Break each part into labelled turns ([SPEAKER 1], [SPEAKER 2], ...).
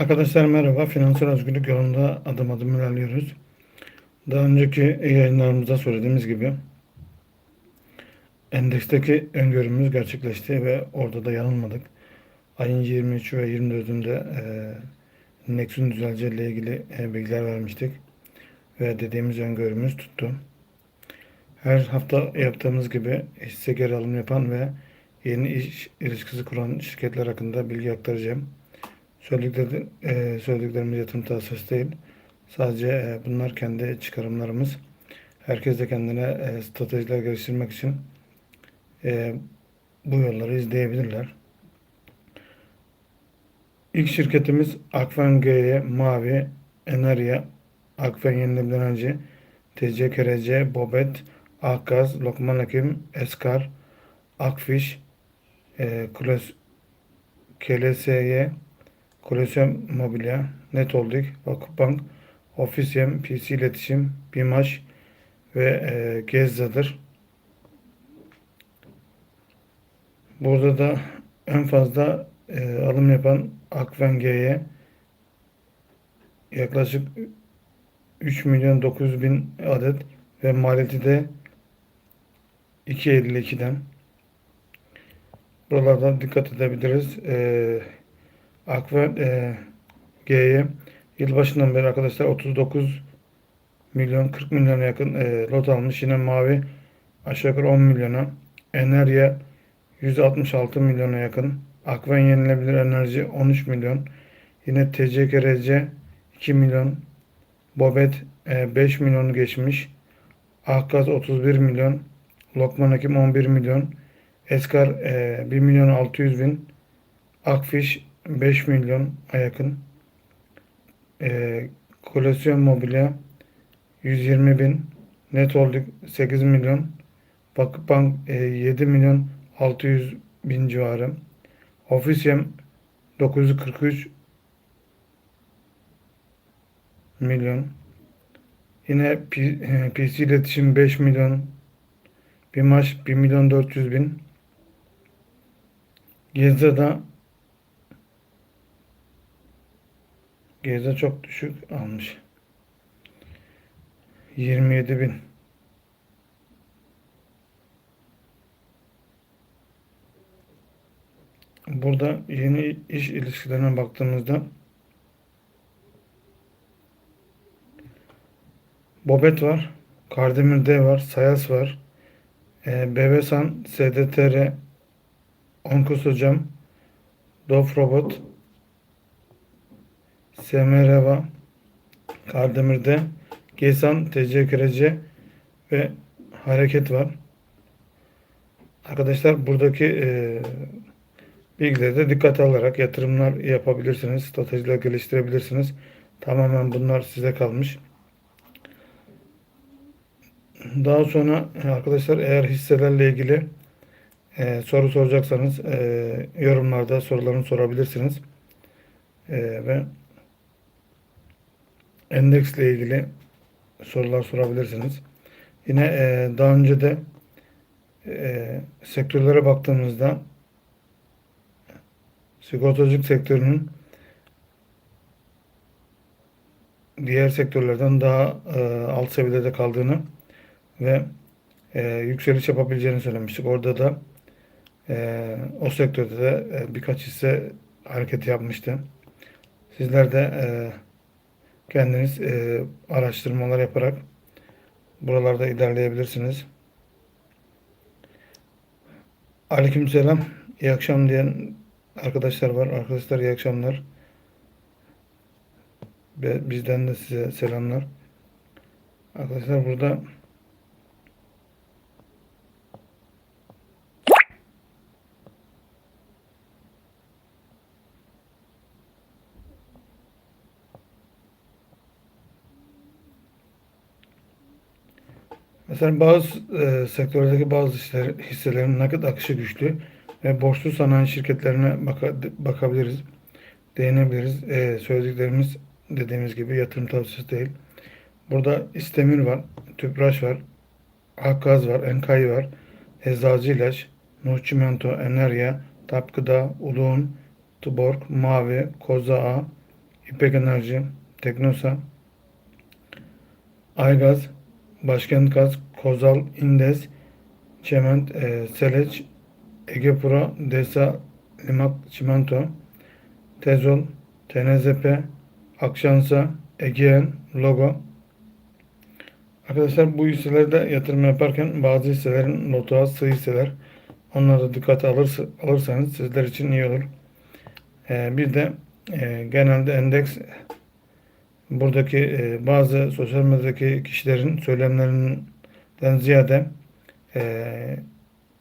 [SPEAKER 1] Arkadaşlar merhaba. Finansal özgürlük yolunda adım adım ilerliyoruz. Daha önceki yayınlarımızda söylediğimiz gibi endeksteki öngörümüz gerçekleşti ve orada da yanılmadık. Ayın 23 ve 24'ünde e, Nex'in düzeleceği ile ilgili e, bilgiler vermiştik. Ve dediğimiz öngörümüz tuttu. Her hafta yaptığımız gibi hisse geri alım yapan ve yeni iş ilişkisi kuran şirketler hakkında bilgi aktaracağım. E, söylediklerimiz yatırım tavsiyesi değil. Sadece e, bunlar kendi çıkarımlarımız. Herkes de kendine e, stratejiler geliştirmek için bu yolları izleyebilirler. İlk şirketimiz Akfen G'ye Mavi, Enerya, Akfen Yenilebilir Enerji, TC KRC, Bobet, Akgaz, Lokman Hekim, Eskar, Akfiş, e, Klos, KLSY, Kolasyon Mobilya, Net Holding, Vakıfbank, Ofisyem, PC İletişim, BİMAŞ ve e, Gezza'dır. Burada da en fazla e, alım yapan Akven G'ye yaklaşık 3 milyon 900 bin adet ve maliyeti de 2.52'den. Buralardan dikkat edebiliriz. Eee Akven e, G'ye yılbaşından beri arkadaşlar 39 milyon 40 milyona yakın e, lot almış. Yine mavi aşağı yukarı 10 milyona. Enerya 166 milyona yakın. Akven yenilebilir enerji 13 milyon. Yine TCKRC 2 milyon. Bobet e, 5 milyonu geçmiş. Akgaz 31 milyon. Lokman Hekim 11 milyon. Eskar e, 1 milyon 600 bin. Akfiş 5 milyon yakın. E, koleksiyon mobilya 120 bin. Net Holding 8 milyon. Vakıfbank e, 7 milyon 600 bin civarı. Ofisyem 943 milyon. Yine P, e, PC iletişim 5 milyon. Bimaş 1 milyon 400 bin. Gezza'da Geza çok düşük almış. 27 bin. Burada yeni iş ilişkilerine baktığımızda Bobet var. Kardemir D var. Sayas var. E, Bebesan, SDTR, Onkus Hocam, Dof Robot, Semereva, Kardemir'de, Gesan, TC Kerece ve Hareket var. Arkadaşlar buradaki e, bilgileri de dikkate alarak yatırımlar yapabilirsiniz. Stratejiler geliştirebilirsiniz. Tamamen bunlar size kalmış. Daha sonra e, arkadaşlar eğer hisselerle ilgili e, soru soracaksanız e, yorumlarda sorularını sorabilirsiniz. E, ve endeksle ilgili sorular sorabilirsiniz. Yine e, daha önce de e, sektörlere baktığımızda sigortacılık sektörünün diğer sektörlerden daha e, alt seviyede kaldığını ve e, yükseliş yapabileceğini söylemiştik. Orada da e, o sektörde de e, birkaç hisse hareket yapmıştı. Sizler de e, kendiniz e, araştırmalar yaparak buralarda ilerleyebilirsiniz. Aleykümselam. İyi akşam diyen arkadaşlar var. Arkadaşlar iyi akşamlar. Bizden de size selamlar. Arkadaşlar burada Mesela bazı e, sektörlerdeki bazı hisseler, hisselerin nakit akışı güçlü ve borçlu sanayi şirketlerine baka, bakabiliriz, değinebiliriz. E, söylediklerimiz dediğimiz gibi yatırım tavsiyesi değil. Burada İstemir var, Tüpraş var, Akgaz var, Enkay var, Eczacı İlaç, Nuh Çimento, Enerya, Tapgıda, Uluğun, Tuborg, Mavi, Koza Ağa, İpek Enerji, Teknosa, Aygaz, Başkent Gaz, Kozal, İndes, Çement, e, Seleç, Ege Pro, Desa, Limak, Çimento, Tezol, TNZP, Akşansa, Egean, Logo. Arkadaşlar bu hisselerde yatırım yaparken bazı hisselerin lotuğa sığ hisseler. Onları dikkate alırsa, alırsanız sizler için iyi olur. Ee, bir de e, genelde endeks buradaki e, bazı sosyal medyadaki kişilerin söylemlerinden ziyade e,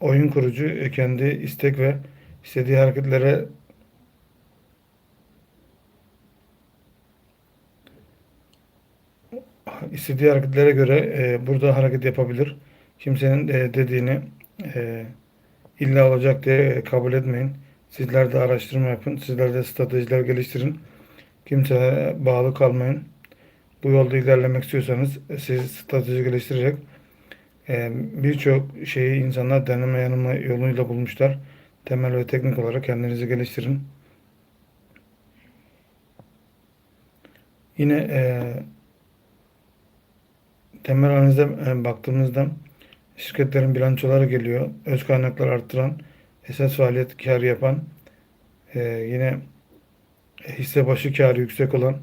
[SPEAKER 1] oyun kurucu e, kendi istek ve istediği hareketlere istediği hareketlere göre e, burada hareket yapabilir. Kimsenin e, dediğini e, illa olacak diye kabul etmeyin. Sizler de araştırma yapın. Sizler de stratejiler geliştirin. Kimseye bağlı kalmayın. Bu yolda ilerlemek istiyorsanız e, siz strateji geliştirerek e, birçok şeyi insanlar deneme yanılma yoluyla bulmuşlar. Temel ve teknik olarak kendinizi geliştirin. Yine e, temel analize e, baktığımızda şirketlerin bilançoları geliyor. Öz kaynaklar arttıran, esas faaliyet karı yapan, e, yine hisse başı karı yüksek olan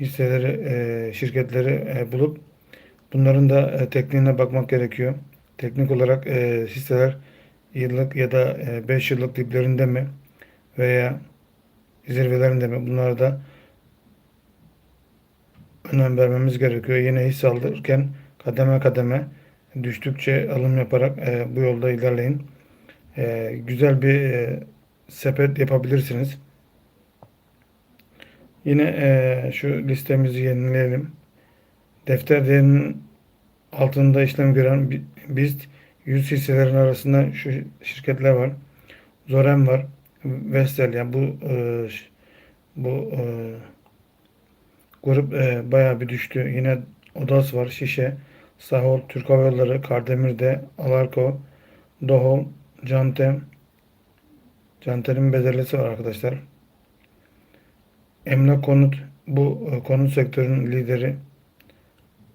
[SPEAKER 1] hisseleri, e, şirketleri e, bulup bunların da e, tekniğine bakmak gerekiyor. Teknik olarak e, hisseler yıllık ya da 5 yıllık diplerinde mi veya zirvelerinde mi bunlara da önem vermemiz gerekiyor. Yine hisse alırken kademe kademe düştükçe alım yaparak bu yolda ilerleyin. Güzel bir sepet yapabilirsiniz. Yine e, şu listemizi yenileyelim. Defter değerinin altında işlem gören bi- BIST 100 hisselerin arasında şu şirketler var. Zorem var. Vestel yani bu e, bu e, grup e, bayağı bir düştü. Yine Odas var, Şişe, Sahol, Türk Hava Yolları, Kardemir'de, Alarko, Dohol, Cantem. Cantem'in bedelisi var arkadaşlar. Emlak Konut bu e, konut sektörünün lideri.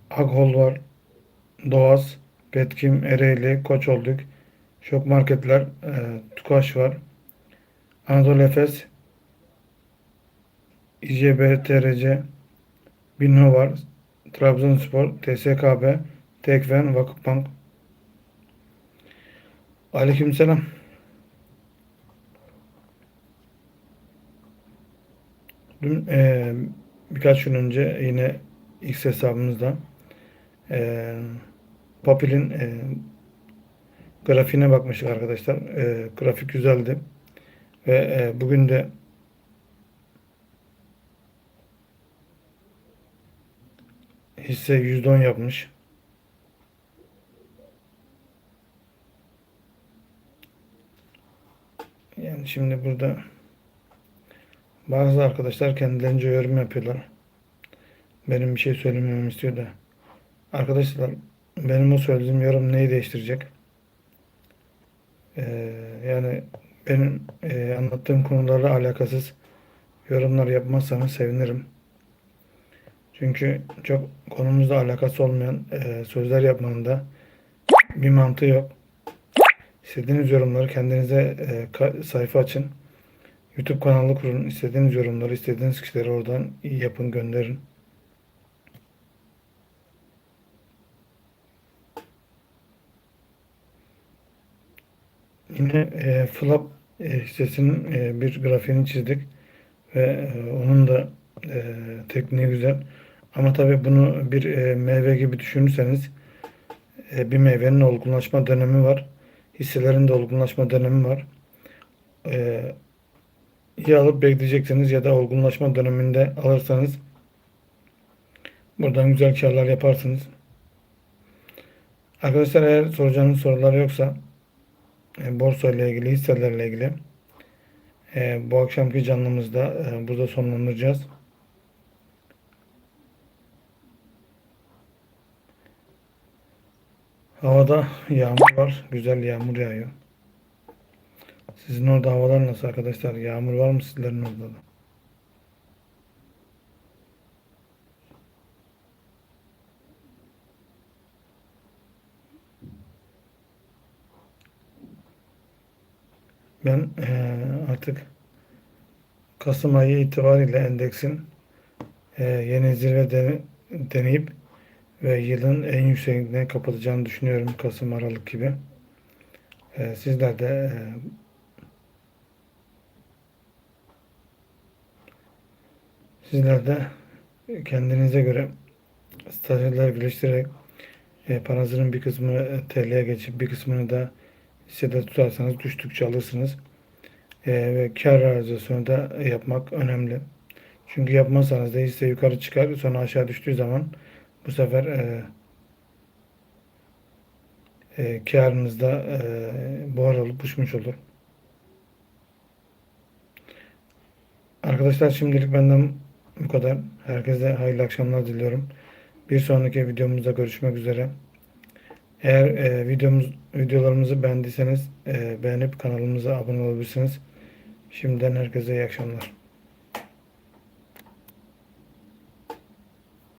[SPEAKER 1] Aghol var. Doğaz, Petkim, Ereğli, Koçolduk, Şok Marketler, e, Tukaş var. Anadolu Efes, İCB, TRC, Binho var. Trabzonspor, TSKB, Tekfen, Vakıfbank. Aleykümselam. Dün e, birkaç gün önce yine X hesabımızda e, Papil'in e, grafiğine bakmıştık arkadaşlar. E, grafik güzeldi. Ve e, bugün de hisse %10 yapmış. Yani şimdi burada bazı arkadaşlar kendilerince yorum yapıyorlar. Benim bir şey söylememi istiyor da. Arkadaşlar benim o söylediğim yorum neyi değiştirecek? Ee, yani benim e, anlattığım konularla alakasız yorumlar yapmazsanız sevinirim. Çünkü çok konumuzla alakası olmayan e, sözler yapmanın da bir mantığı yok. İstediğiniz yorumları kendinize e, sayfa açın. YouTube kanalı kurun. İstediğiniz yorumları, istediğiniz kişileri oradan yapın, gönderin. Yine e, Flap e, hissesinin e, bir grafiğini çizdik ve e, onun da e, tekniği güzel. Ama tabii bunu bir e, meyve gibi düşünürseniz e, bir meyvenin olgunlaşma dönemi var. Hisselerin de olgunlaşma dönemi var. E, ya alıp bekleyeceksiniz ya da olgunlaşma döneminde alırsanız buradan güzel karlar yaparsınız. Arkadaşlar eğer soracağınız sorular yoksa e, borsa ile ilgili, hisselerle ilgili e, bu akşamki canlımızda e, burada sonlandıracağız. Havada yağmur var. Güzel yağmur yağıyor. Sizin orada havalar nasıl arkadaşlar? Yağmur var mı sizlerin orada da? Ben e, artık Kasım ayı itibariyle endeksin e, yeni zirve de, deneyip ve yılın en yüksekliğine kapatacağını düşünüyorum Kasım Aralık gibi. E, sizler de e, sizler de kendinize göre stratejiler geliştirerek e, paranızın bir kısmını e, TL'ye geçip bir kısmını da hissede tutarsanız düştükçe alırsınız. E, ve kar realizasyonu da yapmak önemli. Çünkü yapmazsanız da hisse yukarı çıkar sonra aşağı düştüğü zaman bu sefer e, e, karınızda e, buhar olup uçmuş olur. Arkadaşlar şimdilik benden bu kadar. Herkese hayırlı akşamlar diliyorum. Bir sonraki videomuzda görüşmek üzere. Eğer e, videomuz videolarımızı beğendiyseniz e, beğenip kanalımıza abone olabilirsiniz. Şimdiden herkese iyi akşamlar.